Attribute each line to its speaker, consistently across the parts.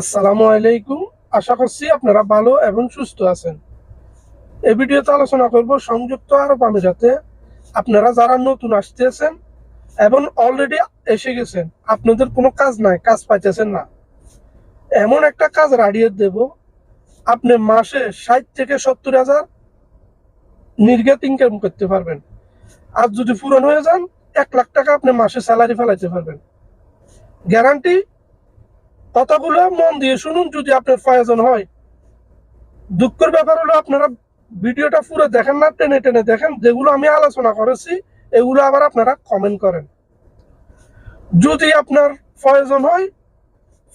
Speaker 1: আসসালামু আলাইকুম। আশা করছি আপনারা ভালো এবং সুস্থ আছেন। এই ভিডিওতে আলোচনা করব সংযুক্ত আরব আমিরাতে। আপনারা যারা নতুন আসতেছেন এবং অলরেডি এসে গেছেন, আপনাদের কোনো কাজ নাই, কাজ পাইতেছেন না। এমন একটা কাজ রাডিয়ে দেব। আপনি মাসে ষাট থেকে সত্তর হাজার নির্গত ইনকাম করতে পারবেন। আর যদি পূরণ হয়ে যান, এক লাখ টাকা আপনি মাসে স্যালারি ফেলাইতে পারবেন। গ্যারান্টি কথাগুলো মন দিয়ে শুনুন যদি আপনার প্রয়োজন হয়। দুঃখের ব্যাপার হলো আপনারা ভিডিওটা পুরো দেখেন না, টেনে টেনে দেখেন। যেগুলো আমি আলোচনা করেছি, এগুলো আবার আপনারা কমেন্ট করেন। যদি আপনার প্রয়োজন হয়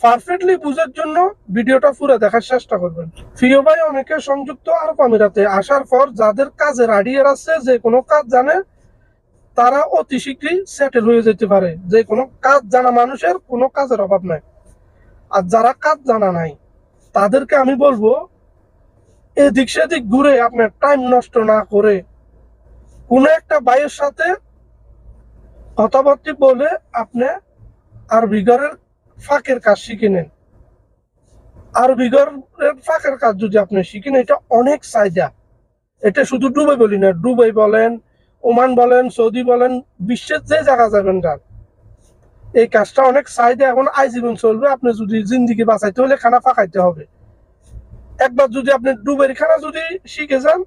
Speaker 1: পারফেক্টলি বুঝার জন্য ভিডিওটা পুরো দেখার চেষ্টা করবেন। প্রিয় ভাই, অনেকে সংযুক্ত আরব আমিরাতে আসার পর যাদের কাজের আইডিয়ার আছে, যে কোনো কাজ জানে, তারা অতি শীঘ্রই সেটেল হয়ে যেতে পারে। যে কোনো কাজ জানা মানুষের কোনো কাজের অভাব নাই। আর যারা কাজ জানা নাই, তাদেরকে আমি বলব, এদিক সেদিক ঘুরে আপনার টাইম নষ্ট না করে কোনো একটা ভাইয়ের সাথে কথাবার্তি বলে আপনি আর ঘরের ফাঁকের কাজ শিখে নেন। আর ঘরের ফাঁকের কাজ যদি আপনি শিখেন এটা অনেক চাহিদা। এটা শুধু ডুবাই বলি না ডুবাই বলেন, ওমান বলেন, সৌদি বলেন, বিশ্বের যে জায়গা যাবেন গান এই কাজটা অনেক চাহিদা এখন আজীবন চলবে, আপনি যদি জিন্দিগি বাঁচাইতে হলে খানা ফাঁকাইতে হবে। একবার যদি আপনি ডুবের খানা যদি শিখে যান,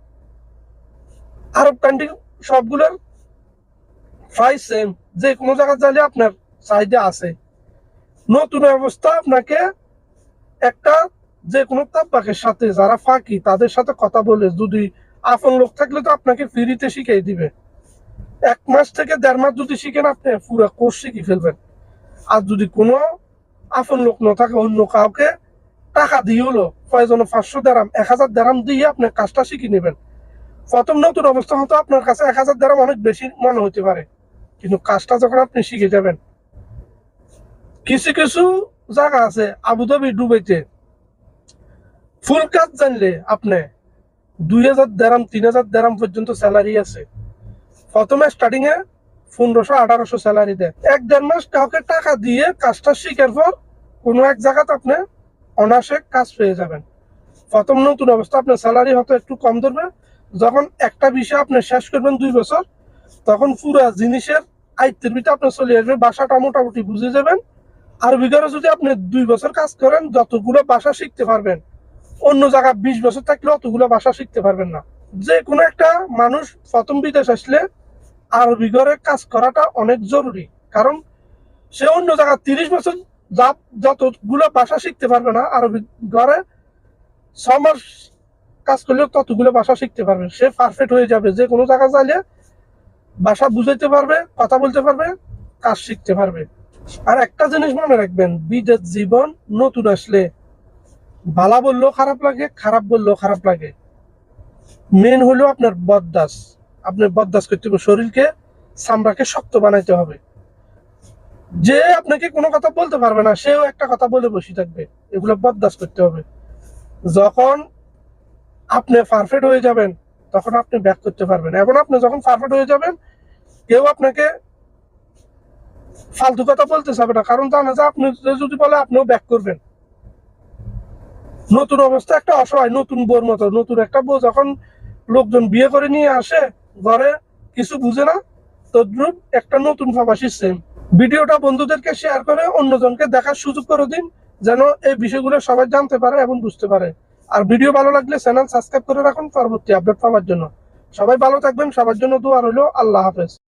Speaker 1: আরব কান্ট্রি সবগুলোর প্রায় সেম যে কোনো জায়গায় যাইলে আপনার চাহিদা আছে। নতুন অবস্থা আপনাকে একটা যে কোনো তাব্বাকের সাথে যারা ফাঁকি, তাদের সাথে কথা বলে, যদি আপন লোক থাকলে তো আপনাকে ফ্রিতে শিখিয়ে দিবে। এক মাস থেকে দেড় মাস যদি শিখেন, আপনি পুরো কোর্স শিখে ফেলবেন। আর যদি কোনো আপন লোক না থাকে অন্য কাউকে টাকা দিয়ে হলো প্রয়োজন পাঁচশো দেরাম, এক হাজার দেরাম দিয়ে আপনি কাজটা শিখে নেবেন। প্রথম নতুন অবস্থা হয়তো আপনার কাছে এক হাজার দেরাম অনেক বেশি মনে হতে পারে, কিন্তু কাজটা যখন আপনি শিখে যাবেন। কিছু কিছু জায়গা আছে আবুধাবি, ডুবাইতে। ফুল কাজ জানলে আপনি দুই হাজার দেরাম, তিন হাজার দেরাম পর্যন্ত স্যালারি আছে। প্রথমে স্টার্টিং এ পনেরোশো, আঠারোশো স্যালারি দেয়। এক দেড় মাস কাউকে টাকা দিয়ে কাজটা শিখার পর কোনো এক জায়গাতে আপনি অনায়াসে কাজ পেয়ে যাবেন। প্রথম নতুন অবস্থা, আপনার স্যালারি হয়তো একটু কম ধরবে। যখন একটা বিষয় আপনি শেষ করবেন দুই বছর, তখন পুরো জিনিসের আয়ত্তের ভিতরে আপনি চলে আসবে বাসাটা মোটামুটি বুঝে যাবেন। আর বিঘরে যদি আপনি দুই বছর কাজ করেন, যতগুলো ভাষা শিখতে পারবেন, অন্য জায়গায় বিশ বছর থাকলে অতগুলো ভাষা শিখতে পারবেন না। যে কোনো একটা মানুষ প্রথম বিদেশ আসলে আরবি ঘরে কাজ করাটা অনেক জরুরি। কারণ সে অন্য জায়গায় তিরিশ বছর যতগুলো ভাষা শিখতে পারবে না আরবি ঘরে ছ মাস কাজ করলে ততগুলো ভাষা শিখতে পারবে। সে পারফেক্ট হয়ে যাবে। যে কোনো জায়গায় চাইলে ভাষা বুঝাইতে পারবে, কথা বলতে পারবে, কাজ শিখতে পারবে। আর একটা জিনিস মনে রাখবেন, বিদেশ জীবন নতুন আসলে ভালা বললেও খারাপ লাগে, খারাপ বললেও খারাপ লাগে। মেন হলো আপনার বদদাস আপনার বদদাস করতে হবে, শরীরকে, চামড়াকে শক্ত বানাইতে হবে। যে আপনাকে কোনো কথা বলতে পারবে না, সেও একটা কথা বলে বসে থাকবে। এগুলো বদদাস করতে হবে। যখন আপনি পারফেক্ট হয়ে যাবেন, তখন আপনি ব্যাক করতে পারবেন। এখন আপনি যখন পারফেক্ট হয়ে যাবেন, কেউ আপনাকে ফালতু কথা বলতে চাবে না, কারণ জানে যে আপনি যদি বলে, আপনিও ব্যাক করবেন। নতুন অবস্থা, একটা অসহায় নতুন বোর মতো, নতুন একটা বউ যখন লোকজন বিয়ে করে নিয়ে আসে ঘরে কিছু বুঝে না, তদ্রুপ একটা নতুন প্রবাসী সেম ভিডিওটা বন্ধুদেরকে শেয়ার করে অন্যজনকে দেখার সুযোগ করে দিন, যেন এই বিষয়গুলো সবাই জানতে পারে এবং বুঝতে পারে। আর ভিডিও ভালো লাগলে চ্যানেল সাবস্ক্রাইব করে রাখুন পরবর্তী আপডেট পাওয়ার জন্য। সবাই ভালো থাকবেন, সবার জন্য দোয়া রইল, আল্লাহ হাফেজ।